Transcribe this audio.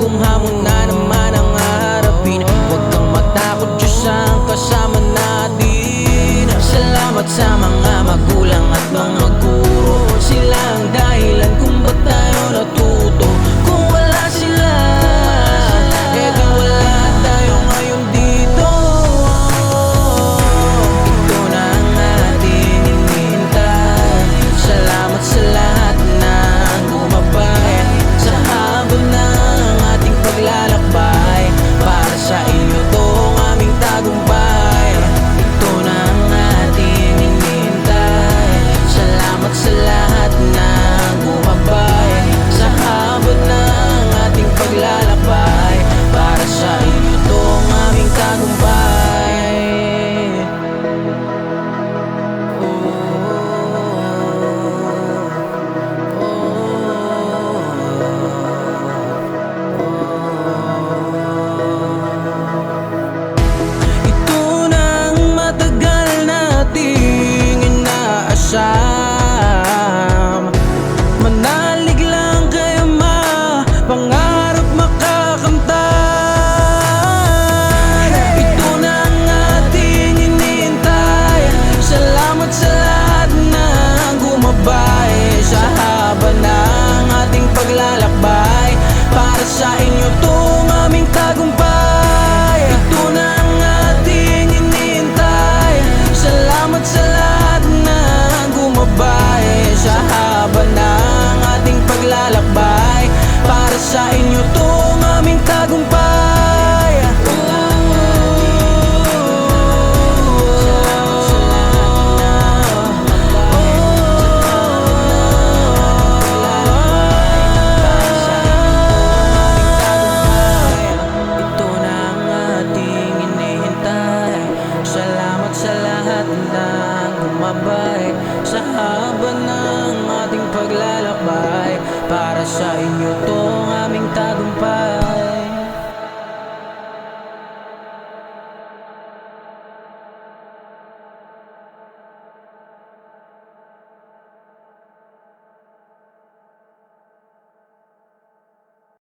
bagong hamon na naman ang haharapin Huwag kang matakot, Diyos ang kasama natin. Salamat sa mga haba ng ating paglalakbay. Para sa inyo to.